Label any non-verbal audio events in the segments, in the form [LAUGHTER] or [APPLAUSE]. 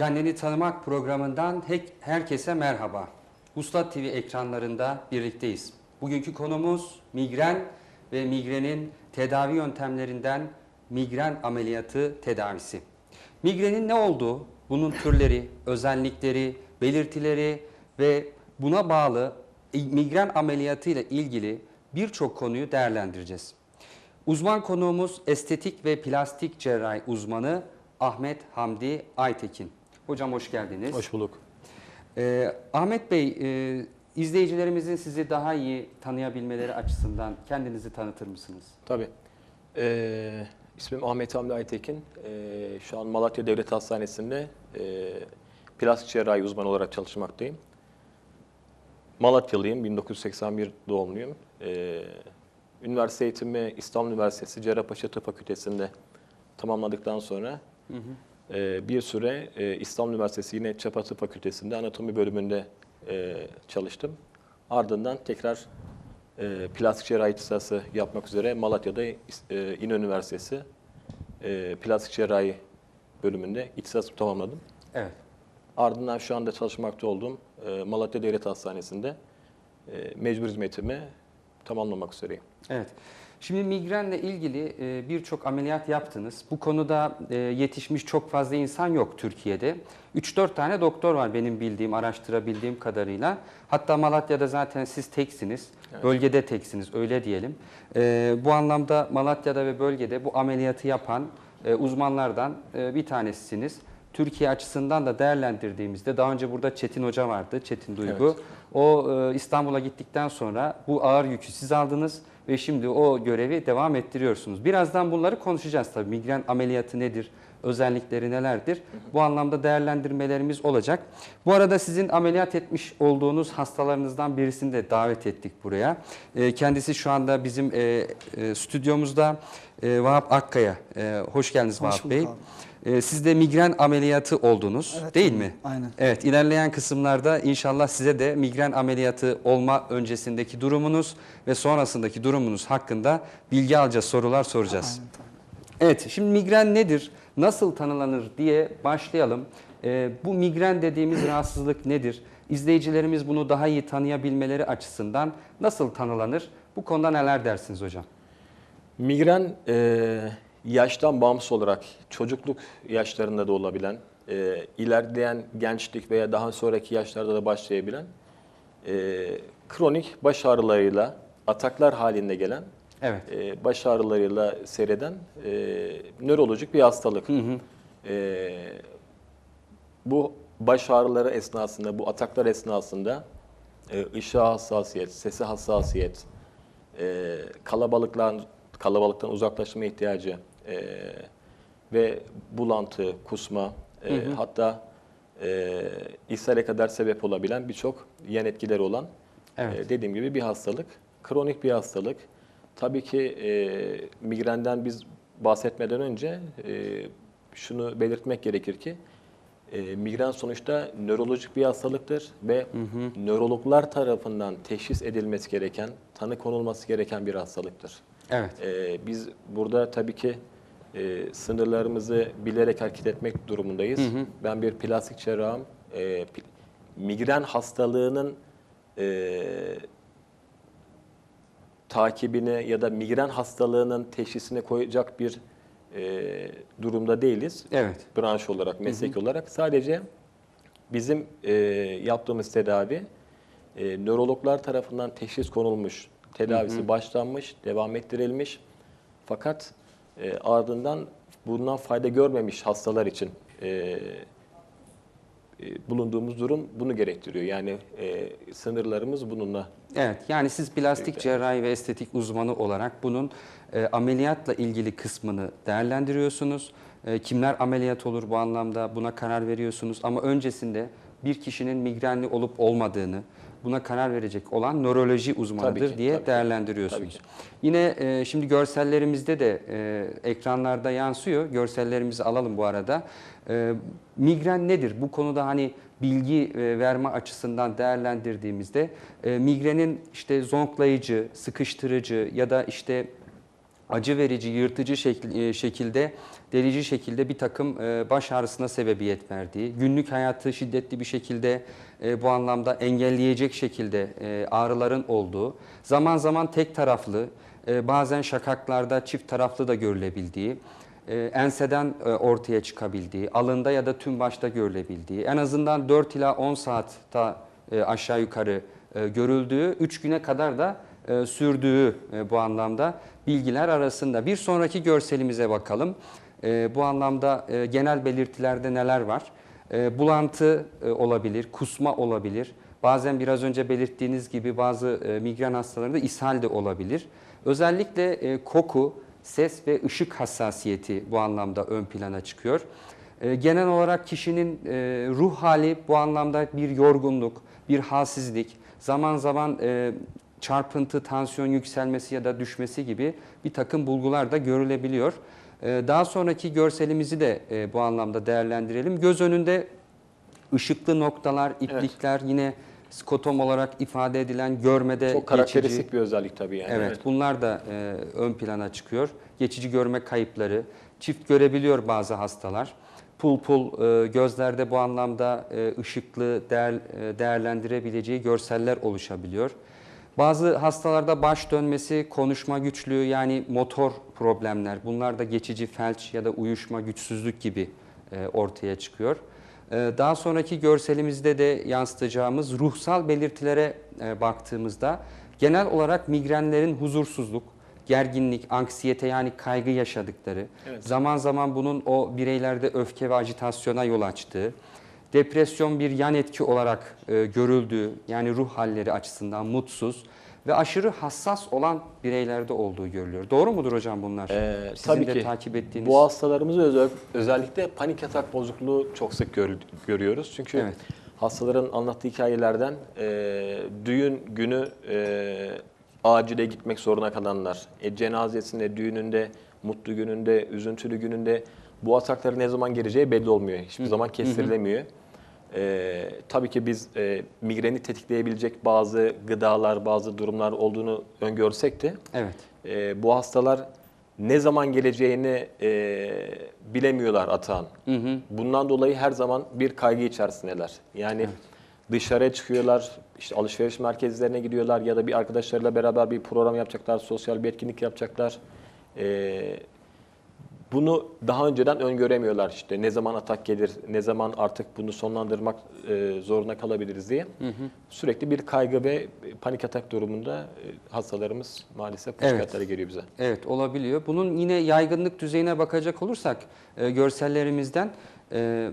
Kendini Tanımak programından herkese merhaba. Uslat TV ekranlarında birlikteyiz. Bugünkü konumuz migren ve migrenin tedavi yöntemlerinden migren ameliyatı tedavisi. Migrenin ne olduğu, bunun türleri, özellikleri, belirtileri ve buna bağlı migren ameliyatı ile ilgili birçok konuyu değerlendireceğiz. Uzman konuğumuz estetik ve plastik cerrahi uzmanı Ahmet Hamdi Aytekin. Hocam hoş geldiniz. Hoş bulduk. Ee, Ahmet Bey, e, izleyicilerimizin sizi daha iyi tanıyabilmeleri açısından kendinizi tanıtır mısınız? Tabii. Ee, ismim Ahmet Hamdi Aytekin. Ee, şu an Malatya Devlet Hastanesi'nde e, plastik cerrahi uzmanı olarak çalışmaktayım. Malatyalıyım, 1981 doğumluyum. Ee, üniversite eğitimi İstanbul Üniversitesi Cerrahpaşa Tıp Fakültesi'nde tamamladıktan sonra e, bir süre e, İstanbul Üniversitesi yine Çapa Tıp Fakültesi'nde anatomi bölümünde e, çalıştım. Ardından tekrar e, plastik cerrahi ihtisası yapmak üzere Malatya'da İnönü Üniversitesi plastik cerrahi bölümünde ihtisasımı tamamladım. Evet. Ardından şu anda çalışmakta olduğum Malatya Devlet Hastanesi'nde mecbur hizmetimi tamamlamak üzereyim. Evet. Şimdi migrenle ilgili e, birçok ameliyat yaptınız. Bu konuda e, yetişmiş çok fazla insan yok Türkiye'de. 3-4 tane doktor var benim bildiğim, araştırabildiğim kadarıyla. Hatta Malatya'da zaten siz teksiniz. Bölgede teksiniz öyle diyelim. E, bu anlamda Malatya'da ve bölgede bu ameliyatı yapan uzmanlardan bir tanesisiniz. Türkiye açısından da değerlendirdiğimizde daha önce burada Çetin Hoca vardı, Çetin Duygu. Evet. O e, İstanbul'a gittikten sonra bu ağır yükü siz aldınız ve şimdi o görevi devam ettiriyorsunuz. Birazdan bunları konuşacağız tabii. Migren ameliyatı nedir? Özellikleri nelerdir? Bu anlamda değerlendirmelerimiz olacak. Bu arada sizin ameliyat etmiş olduğunuz hastalarınızdan birisini de davet ettik buraya. E, Kendisi şu anda bizim e, e, stüdyomuzda e, Vahap Akkaya. E, Hoş geldiniz Hoş Vahap Bey. abi. E, Siz de migren ameliyatı oldunuz Evet, değil aynen, mi? aynen. Evet, ilerleyen kısımlarda inşallah size de migren ameliyatı olma öncesindeki durumunuz ve sonrasındaki durumunuz hakkında bilgi alacağız, sorular soracağız. Aynen, tamam. Evet, şimdi migren nedir, nasıl tanılanır diye başlayalım. Ee, bu migren dediğimiz rahatsızlık nedir? İzleyicilerimiz bunu daha iyi tanıyabilmeleri açısından nasıl tanılanır? Bu konuda neler dersiniz hocam? Migren e, yaştan bağımsız olarak çocukluk yaşlarında da olabilen, e, ilerleyen gençlik veya daha sonraki yaşlarda da başlayabilen, e, kronik baş ağrılarıyla, ataklar halinde gelen, Evet. e, baş ağrılarıyla seyreden e, nörolojik bir hastalık. E, bu baş ağrıları esnasında, bu ataklar esnasında e, ışığa hassasiyet, sese hassasiyet, e, kalabalıklar, kalabalıktan uzaklaşma ihtiyacı e, ve bulantı, kusma, e, hatta e, ishale kadar sebep olabilen birçok yan etkileri olan Evet. e, dediğim gibi bir hastalık. Kronik bir hastalık. Tabii ki e, migrenden biz bahsetmeden önce e, şunu belirtmek gerekir ki e, migren sonuçta nörolojik bir hastalıktır ve nörologlar tarafından teşhis edilmesi gereken, tanı konulması gereken bir hastalıktır. Evet. E, biz burada tabii ki e, sınırlarımızı bilerek hareket etmek durumundayız. Ben bir plastik cerrahım. E, migren hastalığının e, takibine ya da migren hastalığının teşhisine koyacak bir e, durumda değiliz. Evet. Branş olarak, meslek olarak. Sadece bizim e, yaptığımız tedavi e, nörologlar tarafından teşhis konulmuş, tedavisi başlanmış, devam ettirilmiş. Fakat e, ardından bundan fayda görmemiş hastalar için e, e, bulunduğumuz durum bunu gerektiriyor. Yani e, sınırlarımız bununla Evet, yani siz plastik cerrahi ve estetik uzmanı olarak bunun e, ameliyatla ilgili kısmını değerlendiriyorsunuz. E, kimler ameliyat olur bu anlamda buna karar veriyorsunuz ama öncesinde bir kişinin migrenli olup olmadığını buna karar verecek olan nöroloji uzmanıdır Tabii ki, diye tabii değerlendiriyorsunuz. Tabii Yine e, şimdi görsellerimizde de e, ekranlarda yansıyor. Görsellerimizi alalım bu arada. E, migren nedir? Bu konuda hani bilgi e, verme açısından değerlendirdiğimizde e, migrenin işte zonklayıcı, sıkıştırıcı ya da işte acı verici, yırtıcı e, şekilde, delici şekilde bir takım e, baş ağrısına sebebiyet verdiği, günlük hayatı şiddetli bir şekilde e, bu anlamda engelleyecek şekilde e, ağrıların olduğu, zaman zaman tek taraflı, bazen şakaklarda çift taraflı da görülebildiği, enseden ortaya çıkabildiği, alında ya da tüm başta görülebildiği, en azından 4 ila 10 saat da e, aşağı yukarı görüldüğü, 3 güne kadar da sürdüğü bu anlamda bilgiler arasında. Bir sonraki görselimize bakalım. E, bu anlamda e, genel belirtilerde neler var? E, bulantı e, olabilir, kusma olabilir. Bazen biraz önce belirttiğiniz gibi bazı e, migren hastalarında ishal de olabilir. Özellikle e, koku, ses ve ışık hassasiyeti bu anlamda ön plana çıkıyor. E, genel olarak kişinin e, ruh hali bu anlamda bir yorgunluk, bir halsizlik, zaman zaman e, çarpıntı, tansiyon yükselmesi ya da düşmesi gibi bir takım bulgular da görülebiliyor. E, daha sonraki görselimizi de e, bu anlamda değerlendirelim. Göz önünde ışıklı noktalar, iplikler yine skotom olarak ifade edilen görmede Çok karakteristik geçici, bir özellik tabii yani. Evet, bunlar da e, ön plana çıkıyor. Geçici görme kayıpları, çift görebiliyor bazı hastalar. Pul pul e, gözlerde bu anlamda e, ışıklı değer, e, değerlendirebileceği görseller oluşabiliyor. Bazı hastalarda baş dönmesi, konuşma güçlüğü yani motor problemler, bunlar da geçici felç ya da uyuşma, güçsüzlük gibi e, ortaya çıkıyor. Ee, Daha sonraki görselimizde de yansıtacağımız ruhsal belirtilere e, baktığımızda genel olarak migrenlerin huzursuzluk, gerginlik, anksiyete yani kaygı yaşadıkları, Evet. zaman zaman bunun o bireylerde öfke ve agitasyona yol açtığı, depresyon bir yan etki olarak e, görüldüğü yani ruh halleri açısından mutsuz ve aşırı hassas olan bireylerde olduğu görülüyor. Doğru mudur hocam bunlar? Ee, Sizin tabii de ki. takip ettiğiniz. Bu hastalarımızı özel, özellikle panik atak bozukluğu çok sık gör- görüyoruz. Çünkü Evet. hastaların anlattığı hikayelerden e, düğün günü e, acile gitmek zorunda kalanlar, e, cenazesinde, düğününde, mutlu gününde, üzüntülü gününde bu atakların ne zaman geleceği belli olmuyor. Hiçbir zaman kestirilemiyor. E, tabii ki biz e, migreni tetikleyebilecek bazı gıdalar, bazı durumlar olduğunu öngörsek de Evet. e, bu hastalar ne zaman geleceğini e, bilemiyorlar atağın. Bundan dolayı her zaman bir kaygı içerisindeler. Yani dışarıya çıkıyorlar, işte alışveriş merkezlerine gidiyorlar ya da bir arkadaşlarıyla beraber bir program yapacaklar, sosyal bir etkinlik yapacaklar. E, bunu daha önceden öngöremiyorlar işte ne zaman atak gelir, ne zaman artık bunu sonlandırmak e, zorunda kalabiliriz diye. Sürekli bir kaygı ve panik atak durumunda e, hastalarımız maalesef bu Evet. şikayetleri geliyor bize. Evet olabiliyor. Bunun yine yaygınlık düzeyine bakacak olursak e, görsellerimizden e,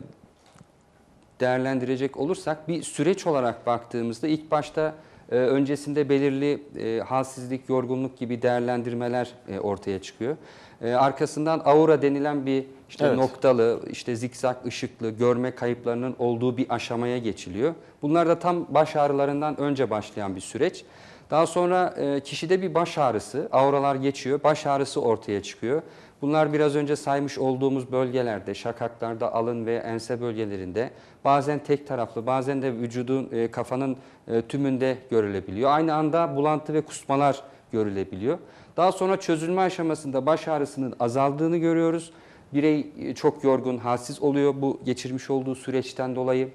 değerlendirecek olursak bir süreç olarak baktığımızda ilk başta öncesinde belirli e, halsizlik, yorgunluk gibi değerlendirmeler e, ortaya çıkıyor. E, arkasından aura denilen bir işte Evet. noktalı, işte zikzak ışıklı görme kayıplarının olduğu bir aşamaya geçiliyor. Bunlar da tam baş ağrılarından önce başlayan bir süreç. Daha sonra e, kişide bir baş ağrısı, auralar geçiyor, baş ağrısı ortaya çıkıyor. Bunlar biraz önce saymış olduğumuz bölgelerde, şakaklarda, alın ve ense bölgelerinde bazen tek taraflı, bazen de vücudun, e, kafanın e, tümünde görülebiliyor. Aynı anda bulantı ve kusmalar görülebiliyor. Daha sonra çözülme aşamasında baş ağrısının azaldığını görüyoruz. Birey e, çok yorgun, halsiz oluyor bu geçirmiş olduğu süreçten dolayı.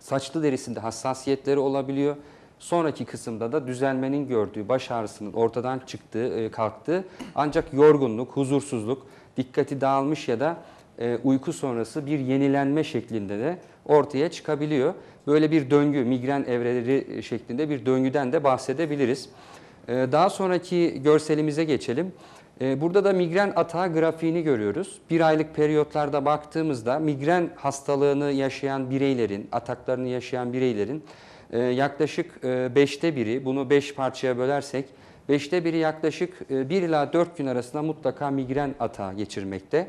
Saçlı derisinde hassasiyetleri olabiliyor. Sonraki kısımda da düzelmenin gördüğü baş ağrısının ortadan çıktığı, e, kalktığı ancak yorgunluk, huzursuzluk, dikkati dağılmış ya da e, uyku sonrası bir yenilenme şeklinde de ortaya çıkabiliyor. Böyle bir döngü, migren evreleri şeklinde bir döngüden de bahsedebiliriz. E, Daha sonraki görselimize geçelim. E, Burada da migren atağı grafiğini görüyoruz. Bir aylık periyotlarda baktığımızda migren hastalığını yaşayan bireylerin, ataklarını yaşayan bireylerin e, yaklaşık 5'te biri, bunu 5 parçaya bölersek, 5'te biri yaklaşık 1 ila 4 gün arasında mutlaka migren atağı geçirmekte.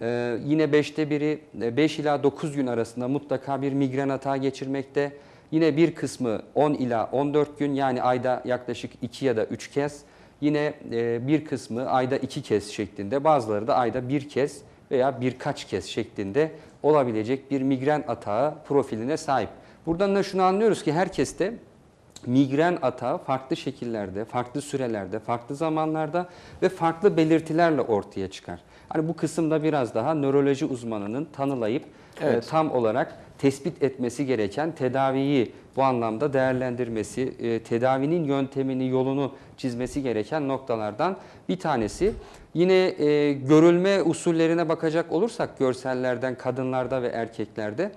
E, Yine 5'te biri 5 ila 9 gün arasında mutlaka bir migren atağı geçirmekte. Yine bir kısmı 10 ila 14 gün yani ayda yaklaşık 2 ya da 3 kez. Yine e, bir kısmı ayda 2 kez şeklinde bazıları da ayda bir kez veya birkaç kez şeklinde olabilecek bir migren atağı profiline sahip. Buradan da şunu anlıyoruz ki herkeste migren atağı farklı şekillerde, farklı sürelerde, farklı zamanlarda ve farklı belirtilerle ortaya çıkar. Hani bu kısımda biraz daha nöroloji uzmanının tanılayıp Evet. e, tam olarak tespit etmesi gereken tedaviyi bu anlamda değerlendirmesi, e, tedavinin yöntemini, yolunu çizmesi gereken noktalardan bir tanesi. Yine e, görülme usullerine bakacak olursak görsellerden kadınlarda ve erkeklerde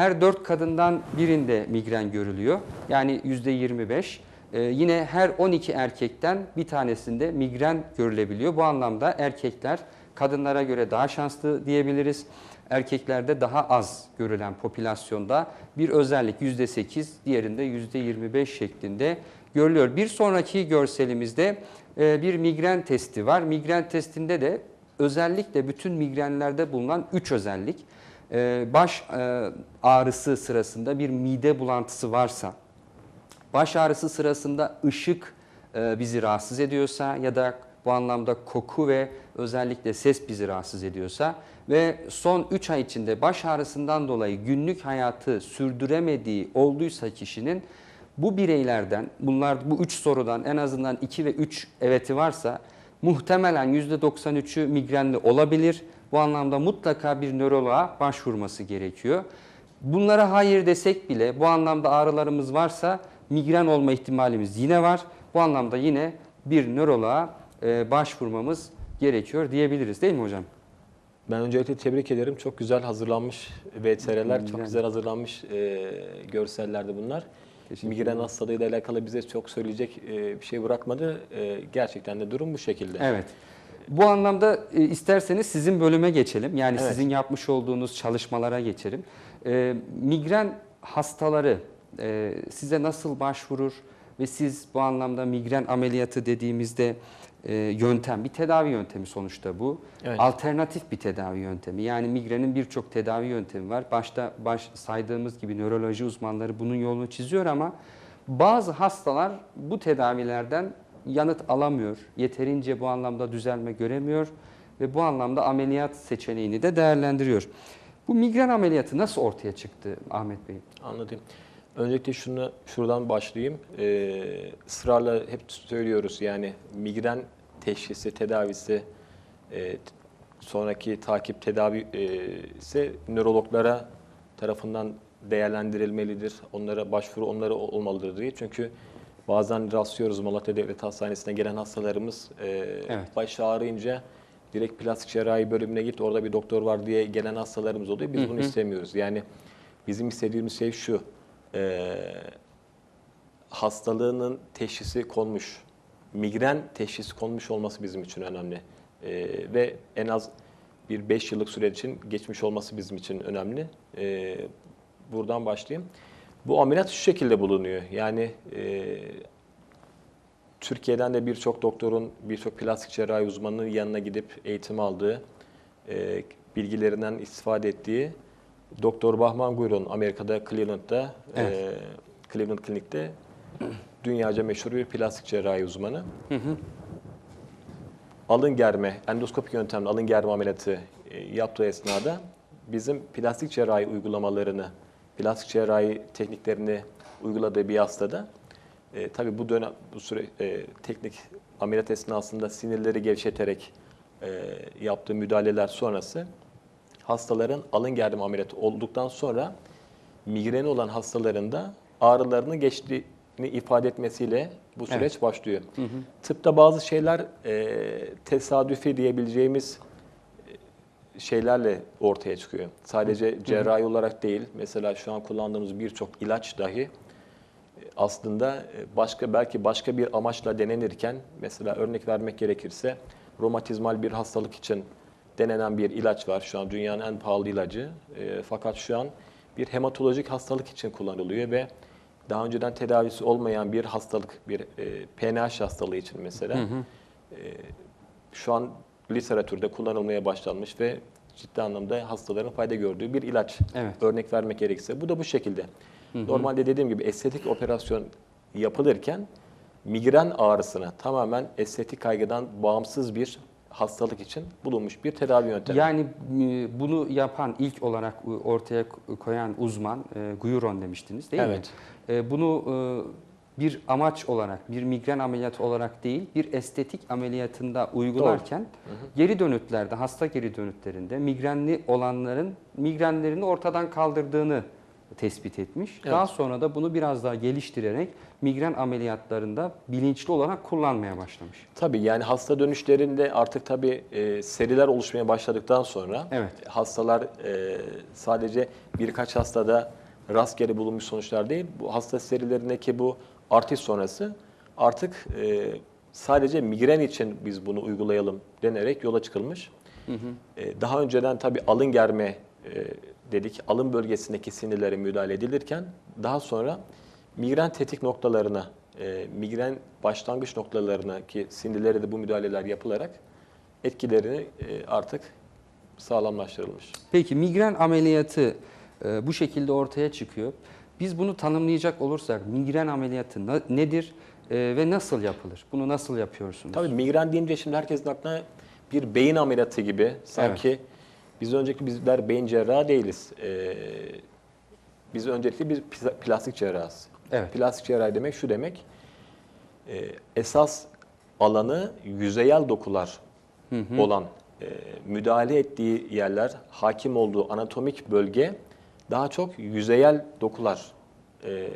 her dört kadından birinde migren görülüyor. Yani yüzde 25. E, yine her 12 erkekten bir tanesinde migren görülebiliyor. Bu anlamda erkekler kadınlara göre daha şanslı diyebiliriz. Erkeklerde daha az görülen popülasyonda bir özellik %8, diğerinde %25 şeklinde görülüyor. Bir sonraki görselimizde e, bir migren testi var. Migren testinde de özellikle bütün migrenlerde bulunan 3 özellik. E, Baş e, ağrısı sırasında bir mide bulantısı varsa, baş ağrısı sırasında ışık e, bizi rahatsız ediyorsa ya da bu anlamda koku ve özellikle ses bizi rahatsız ediyorsa ve son 3 ay içinde baş ağrısından dolayı günlük hayatı sürdüremediği olduysa kişinin bu bireylerden bunlar bu 3 sorudan en azından 2 ve 3 eveti varsa muhtemelen %93'ü migrenli olabilir. Bu anlamda mutlaka bir nöroloğa başvurması gerekiyor. Bunlara hayır desek bile bu anlamda ağrılarımız varsa migren olma ihtimalimiz yine var. Bu anlamda yine bir nöroloğa e, başvurmamız gerekiyor diyebiliriz değil mi hocam? Ben öncelikle tebrik ederim. Çok güzel hazırlanmış VTR'ler, çok güzel hazırlanmış e, görsellerdi bunlar. Migren hastalığıyla alakalı bize çok söyleyecek e, bir şey bırakmadı. E, gerçekten de durum bu şekilde. Evet. Bu anlamda e, isterseniz sizin bölüme geçelim. Yani Evet. sizin yapmış olduğunuz çalışmalara geçelim. E, migren hastaları e, size nasıl başvurur ve siz bu anlamda migren ameliyatı dediğimizde e, yöntem, bir tedavi yöntemi sonuçta bu. Evet. Alternatif bir tedavi yöntemi. Yani migrenin birçok tedavi yöntemi var. Başta baş saydığımız gibi nöroloji uzmanları bunun yolunu çiziyor ama bazı hastalar bu tedavilerden yanıt alamıyor. Yeterince bu anlamda düzelme göremiyor ve bu anlamda ameliyat seçeneğini de değerlendiriyor. Bu migren ameliyatı nasıl ortaya çıktı Ahmet Bey? Anladım. Öncelikle şunu şuradan başlayayım. Ee, ısrarla hep söylüyoruz yani migren teşhisi, tedavisi, e, sonraki takip tedavi e, ise nörologlara tarafından değerlendirilmelidir. Onlara başvuru onlara ol- olmalıdır diye. Çünkü bazen rastlıyoruz Malatya Devlet Hastanesi'ne gelen hastalarımız e, Evet. baş ağrıyınca direkt plastik cerrahi bölümüne git orada bir doktor var diye gelen hastalarımız oluyor. Biz bunu istemiyoruz. Yani bizim istediğimiz şey şu. e, hastalığının teşhisi konmuş. Migren teşhisi konmuş olması bizim için önemli. E, ve en az bir 5 yıllık süre için geçmiş olması bizim için önemli. E, buradan başlayayım. Bu ameliyat şu şekilde bulunuyor. Yani e, Türkiye'den de birçok doktorun, birçok plastik cerrahi uzmanının yanına gidip eğitim aldığı, e, bilgilerinden istifade ettiği Doktor Bahman Guyron Amerika'da Cleveland'da, Evet. e, Cleveland Klinik'te dünyaca meşhur bir plastik cerrahi uzmanı. Alın germe, endoskopik yöntemle alın germe ameliyatı e, yaptığı esnada bizim plastik cerrahi uygulamalarını, plastik cerrahi tekniklerini uyguladığı bir hastada e, tabii bu dönem bu süre e, teknik ameliyat esnasında sinirleri gevşeterek e, yaptığı müdahaleler sonrası hastaların alın germe ameliyatı olduktan sonra migreni olan hastaların da ağrılarını geçtiğini ifade etmesiyle bu süreç başlıyor. Tıpta bazı şeyler e, tesadüfi diyebileceğimiz şeylerle ortaya çıkıyor. Sadece cerrahi olarak değil, mesela şu an kullandığımız birçok ilaç dahi e, aslında e, başka belki başka bir amaçla denenirken mesela örnek vermek gerekirse romatizmal bir hastalık için denenen bir ilaç var. Şu an dünyanın en pahalı ilacı. E, fakat şu an bir hematolojik hastalık için kullanılıyor ve daha önceden tedavisi olmayan bir hastalık, bir e, PNH hastalığı için mesela e, şu an literatürde kullanılmaya başlanmış ve ciddi anlamda hastaların fayda gördüğü bir ilaç. Evet. Örnek vermek gerekirse. Bu da bu şekilde. Normalde dediğim gibi estetik operasyon yapılırken migren ağrısına tamamen estetik kaygıdan bağımsız bir hastalık için bulunmuş bir tedavi yöntemi. Yani e, bunu yapan ilk olarak ortaya koyan uzman e, Guyuron demiştiniz değil Evet. mi? E, Bunu bir amaç olarak, bir migren ameliyatı olarak değil, bir estetik ameliyatında uygularken geri dönütlerde, hasta geri dönütlerinde migrenli olanların migrenlerini ortadan kaldırdığını tespit etmiş. Evet. Daha sonra da bunu biraz daha geliştirerek migren ameliyatlarında bilinçli olarak kullanmaya başlamış. Tabii yani hasta dönüşlerinde artık tabii e, seriler oluşmaya başladıktan sonra Evet. hastalar e, sadece birkaç hastada rastgele bulunmuş sonuçlar değil. Bu hasta serilerindeki bu artış sonrası artık e, sadece migren için biz bunu uygulayalım denerek yola çıkılmış. E, daha önceden tabii alın germe e, dedik. Alın bölgesindeki sinirlere müdahale edilirken daha sonra migren tetik noktalarına, e, migren başlangıç noktalarına ki sinirlere de bu müdahaleler yapılarak etkilerini e, artık sağlamlaştırılmış. Peki migren ameliyatı e, bu şekilde ortaya çıkıyor. Biz bunu tanımlayacak olursak migren ameliyatı nedir e, ve nasıl yapılır? Bunu nasıl yapıyorsunuz? Tabii migren deyince şimdi herkesin aklına bir beyin ameliyatı gibi sanki biz öncelikle bizler beyin cerrahı değiliz. Ee, biz öncelikle pla- plastik cerrahız. Evet. Plastik cerrahi demek şu demek. e, esas alanı yüzeyel dokular olan e, müdahale ettiği yerler, hakim olduğu anatomik bölge daha çok yüzeyel dokular. E,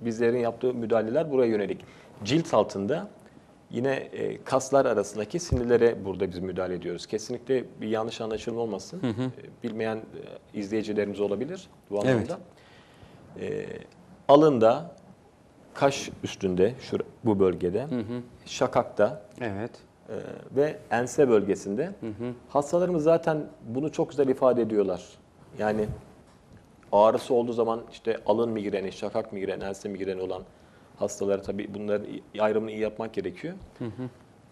bizlerin yaptığı müdahaleler buraya yönelik. Cilt altında yine e, kaslar arasındaki sinirlere burada biz müdahale ediyoruz. Kesinlikle bir yanlış anlaşılma olmasın. E, Bilmeyen e, izleyicilerimiz olabilir bu Evet. anlamda. E, alında, kaş üstünde, şu bu bölgede, şakakta Evet. e, ve ense bölgesinde hastalarımız zaten bunu çok güzel ifade ediyorlar. Yani ağrısı olduğu zaman işte alın migreni, şakak migreni, ense migreni olan hastalara tabii bunların ayrımını iyi yapmak gerekiyor.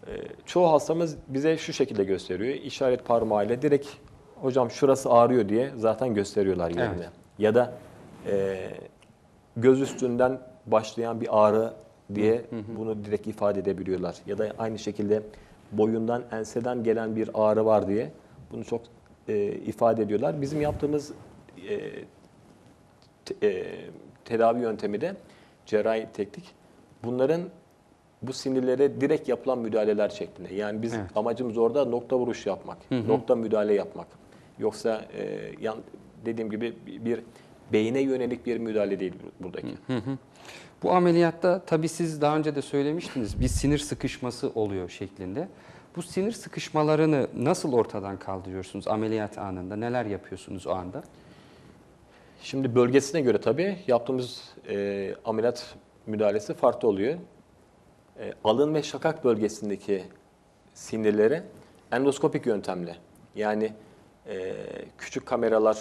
E, çoğu hastamız bize şu şekilde gösteriyor. İşaret parmağıyla direkt hocam şurası ağrıyor diye zaten gösteriyorlar yerine. Evet. Ya da e, göz üstünden başlayan bir ağrı diye bunu direkt ifade edebiliyorlar. Ya da aynı şekilde boyundan, enseden gelen bir ağrı var diye bunu çok e, ifade ediyorlar. Bizim yaptığımız e, te- e, tedavi yöntemi de cerrahi teknik. Bunların bu sinirlere direkt yapılan müdahaleler şeklinde. Yani biz Evet. amacımız orada nokta vuruş yapmak, nokta müdahale yapmak. Yoksa e, yan, dediğim gibi bir beyine yönelik bir müdahale değil buradaki. Bu ameliyatta tabii siz daha önce de söylemiştiniz bir sinir sıkışması oluyor şeklinde. Bu sinir sıkışmalarını nasıl ortadan kaldırıyorsunuz ameliyat anında? Neler yapıyorsunuz o anda? Şimdi bölgesine göre tabii yaptığımız e, ameliyat müdahalesi farklı oluyor. E, alın ve şakak bölgesindeki sinirleri endoskopik yöntemle yani e, küçük kameralar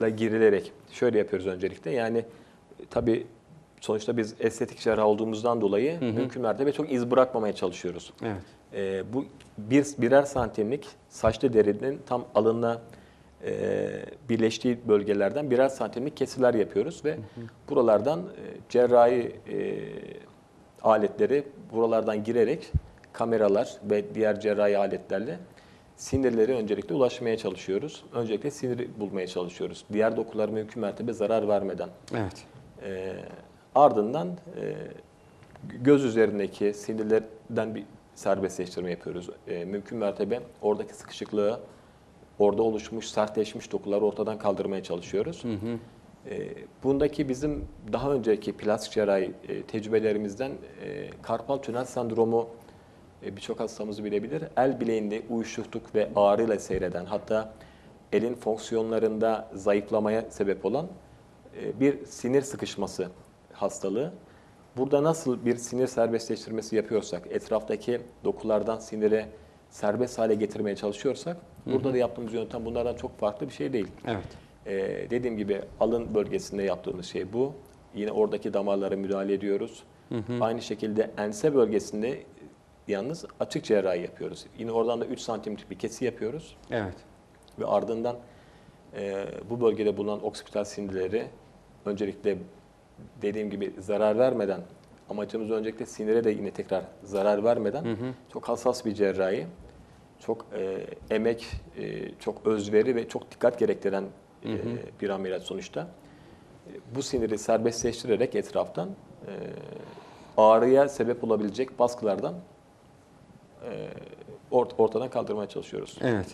e, girilerek şöyle yapıyoruz öncelikle. Yani e, tabii sonuçta biz estetik cerrah olduğumuzdan dolayı mümkün mertebe çok iz bırakmamaya çalışıyoruz. Evet. Ee, bu bir birer santimlik saçlı derinin tam alınla e, birleştiği bölgelerden birer santimlik kesiler yapıyoruz ve buralardan e, cerrahi e, aletleri buralardan girerek kameralar ve diğer cerrahi aletlerle sinirlere öncelikle ulaşmaya çalışıyoruz. Öncelikle siniri bulmaya çalışıyoruz. Diğer dokular mümkün mertebe zarar vermeden. Evet. E, ardından e, göz üzerindeki sinirlerden bir serbestleştirme yapıyoruz. E, mümkün mertebe oradaki sıkışıklığı, orada oluşmuş sertleşmiş dokuları ortadan kaldırmaya çalışıyoruz. E, bundaki bizim daha önceki plastik cerrahi e, tecrübelerimizden e, karpal tünel sendromu e, birçok hastamız bilebilir. El bileğinde uyuşukluk ve ağrıyla seyreden hatta elin fonksiyonlarında zayıflamaya sebep olan e, bir sinir sıkışması hastalığı. Burada nasıl bir sinir serbestleştirmesi yapıyorsak, etraftaki dokulardan sinire serbest hale getirmeye çalışıyorsak, burada da yaptığımız yöntem bunlardan çok farklı bir şey değil. Evet. Ee, dediğim gibi alın bölgesinde yaptığımız şey bu. Yine oradaki damarlara müdahale ediyoruz. Aynı şekilde ense bölgesinde yalnız açık cerrahi yapıyoruz. Yine oradan da 3 santimlik bir kesi yapıyoruz Evet. ve ardından e, bu bölgede bulunan oksipital sinirleri öncelikle dediğim gibi zarar vermeden amacımız öncelikle sinire de yine tekrar zarar vermeden çok hassas bir cerrahi, çok e, emek, e, çok özveri ve çok dikkat gerektiren e, bir ameliyat sonuçta. bu siniri serbestleştirerek etraftan e, ağrıya sebep olabilecek baskılardan e, ort- ortadan kaldırmaya çalışıyoruz. Evet.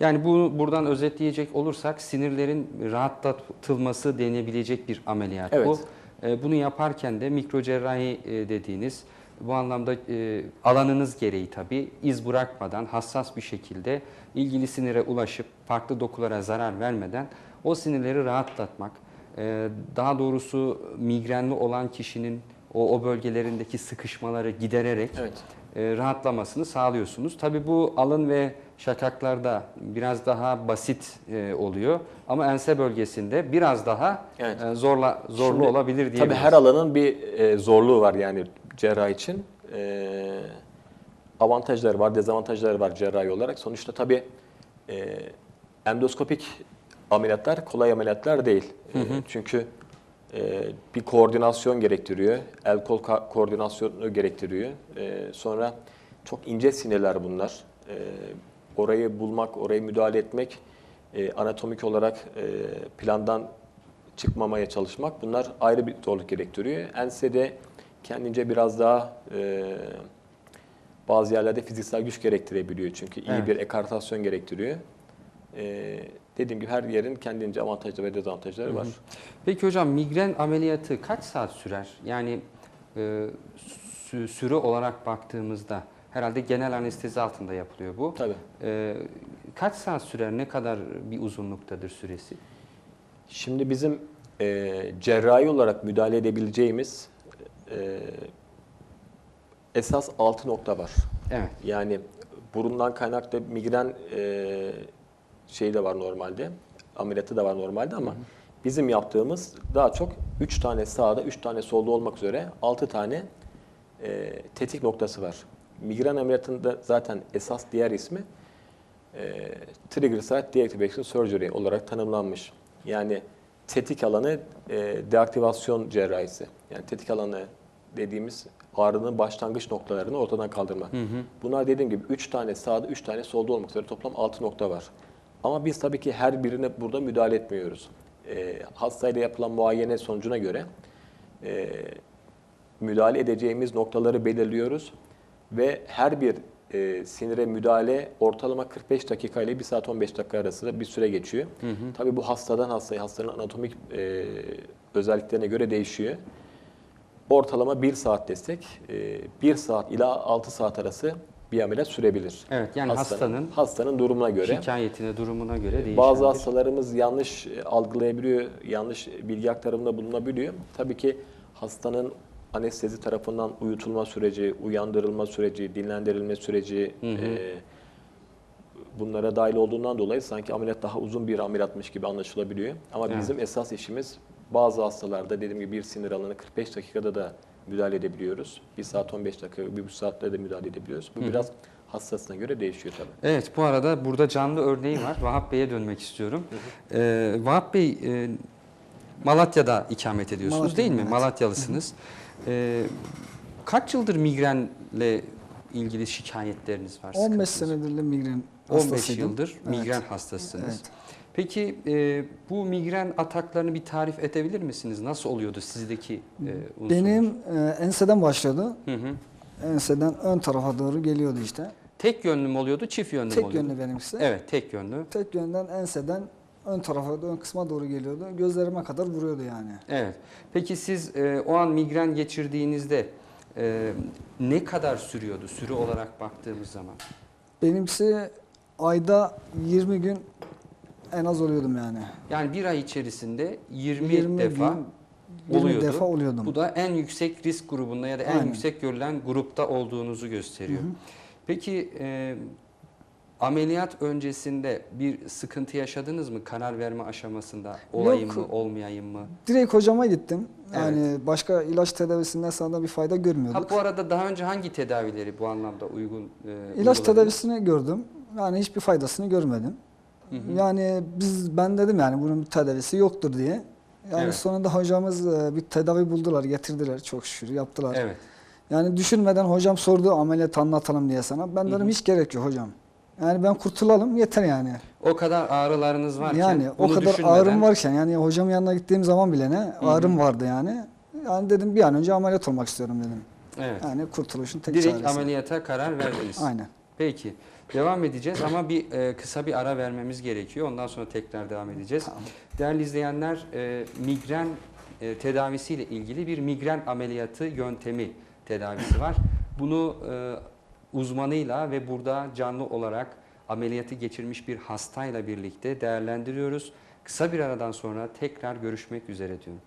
Yani bu buradan özetleyecek olursak sinirlerin rahatlatılması denebilecek bir ameliyat Evet. bu. E, Bunu yaparken de mikrocerrahi e, dediğiniz bu anlamda e, alanınız gereği tabii iz bırakmadan hassas bir şekilde ilgili sinire ulaşıp farklı dokulara zarar vermeden o sinirleri rahatlatmak, e, daha doğrusu migrenli olan kişinin o, o bölgelerindeki sıkışmaları gidererek Evet. e, rahatlamasını sağlıyorsunuz. Tabii bu alın ve şakaklarda biraz daha basit e, oluyor ama ense bölgesinde biraz daha Evet. e, zorla zorlu Şimdi, olabilir diyebiliriz. Tabii her alanın bir e, zorluğu var yani cerrah için. E, avantajları var, dezavantajları var cerrahi olarak. Sonuçta tabii e, endoskopik ameliyatlar kolay ameliyatlar değil. E, çünkü e, bir koordinasyon gerektiriyor, el kol koordinasyonu gerektiriyor. E, sonra çok ince sinirler bunlar. E, orayı bulmak, orayı müdahale etmek e, anatomik olarak e, plandan çıkmamaya çalışmak bunlar ayrı bir zorluk gerektiriyor. Ensede kendince biraz daha e, bazı yerlerde fiziksel güç gerektirebiliyor çünkü iyi Evet. bir ekartasyon gerektiriyor. E, dediğim gibi her yerin kendince avantajları ve dezavantajları var. Peki hocam migren ameliyatı kaç saat sürer? Yani e, sü- süre olarak baktığımızda herhalde genel anestezi altında yapılıyor bu. Tabii. E, kaç saat sürer? Ne kadar bir uzunluktadır süresi? Şimdi bizim e, cerrahi olarak müdahale edebileceğimiz e, esas 6 nokta var. Evet. Yani burundan kaynaklı migren e, şeyi de var normalde. Ameliyatı da var normalde ama bizim yaptığımız daha çok 3 tane sağda, 3 tane solda olmak üzere 6 tane e, tetik noktası var. Migren ameliyatında zaten esas diğer ismi e, Trigger Site Deactivation Surgery olarak tanımlanmış. Yani tetik alanı e, deaktivasyon cerrahisi. Yani tetik alanı dediğimiz ağrının başlangıç noktalarını ortadan kaldırma. Bunlar dediğim gibi 3 tane sağda, 3 tane solda olmak üzere toplam 6 nokta var. Ama biz tabii ki her birine burada müdahale etmiyoruz. E, hastayla yapılan muayene sonucuna göre e, müdahale edeceğimiz noktaları belirliyoruz ve her bir e, sinire müdahale ortalama 45 dakika ile 1 saat 15 dakika arasında bir süre geçiyor. Tabii bu hastadan hastaya, hastanın anatomik e, özelliklerine göre değişiyor. Ortalama 1 saat desek, 1 saat ila 6 saat arası bir ameliyat sürebilir. Evet, yani hastanın hastanın durumuna göre. Şikayetine, durumuna göre değişen Bazı hastalarımız yanlış e, algılayabiliyor, yanlış bilgi aktarımında bulunabiliyor. Tabii ki hastanın anestezi tarafından uyutulma süreci, uyandırılma süreci, dinlendirilme süreci e, bunlara dahil olduğundan dolayı sanki ameliyat daha uzun bir ameliyatmış gibi anlaşılabiliyor. Ama Evet. bizim esas işimiz bazı hastalarda dediğim gibi bir sinir alanı 45 dakikada da müdahale edebiliyoruz. 1 saat 15 dakika, 1,5 saatte de müdahale edebiliyoruz. Bu biraz hastasına göre değişiyor tabii. Evet bu arada burada canlı örneği var. [LAUGHS] Vahap Bey'e dönmek istiyorum. Ee, Vahap Bey e, Malatya'da ikamet ediyorsunuz Malatya'da, değil mi? evet. Malatyalısınız. Ee, kaç yıldır migrenle ilgili şikayetleriniz var? 15 sıkıntınız? senedir de migren 15 hastasıydım. yıldır Evet. migren hastasısınız. Evet. Peki e, bu migren ataklarını bir tarif edebilir misiniz? Nasıl oluyordu sizdeki e, unsurlar? Benim e, enseden başladı. Hı hı. Enseden ön tarafa doğru geliyordu işte. Tek yönlü mü oluyordu, çift yönlü mü Tek oluyordu? yönlü benimkisi. Evet, tek yönlü. Tek yönden enseden ön tarafa, ön kısma doğru geliyordu. Gözlerime kadar vuruyordu yani. Evet. Peki siz e, o an migren geçirdiğinizde e, ne kadar sürüyordu süre olarak baktığımız zaman? Benimkisi ayda 20 gün en az oluyordum yani. Yani bir ay içerisinde 20, 20 defa gün, 20 oluyordu. defa oluyordum. Bu da en yüksek risk grubunda ya da en Aynen. yüksek görülen grupta olduğunuzu gösteriyor. Peki e, ameliyat öncesinde bir sıkıntı yaşadınız mı karar verme aşamasında? Olayım Yok. mı, olmayayım mı? Direkt hocama gittim. Yani başka ilaç tedavisinden sana bir fayda görmüyorduk. Ha bu arada daha önce hangi tedavileri bu anlamda uygun? e, İlaç uyguladınız? tedavisini gördüm. Yani hiçbir faydasını görmedim. Yani biz ben dedim yani bunun bir tedavisi yoktur diye. Yani Evet. sonunda hocamız e, bir tedavi buldular, getirdiler çok şükür yaptılar. Evet. Yani düşünmeden hocam sordu ameliyat anlatalım diye sana. Ben dedim hiç gerek yok hocam. Yani ben kurtulalım yeter yani. O kadar ağrılarınız varken yani o bunu kadar düşünmeden- ağrım varken yani hocamın yanına gittiğim zaman bile ne ağrım vardı yani. Yani dedim bir an önce ameliyat olmak istiyorum dedim. Evet. Yani kurtuluşun tek Direkt çaresi. ameliyata karar verdiniz. Aynen. Peki. Devam edeceğiz ama bir e, kısa bir ara vermemiz gerekiyor. Ondan sonra tekrar devam edeceğiz. Değerli izleyenler, e, migren e, tedavisiyle ilgili bir migren ameliyatı yöntemi tedavisi var. Bunu e, uzmanıyla ve burada canlı olarak ameliyatı geçirmiş bir hastayla birlikte değerlendiriyoruz. Kısa bir aradan sonra tekrar görüşmek üzere diyorum.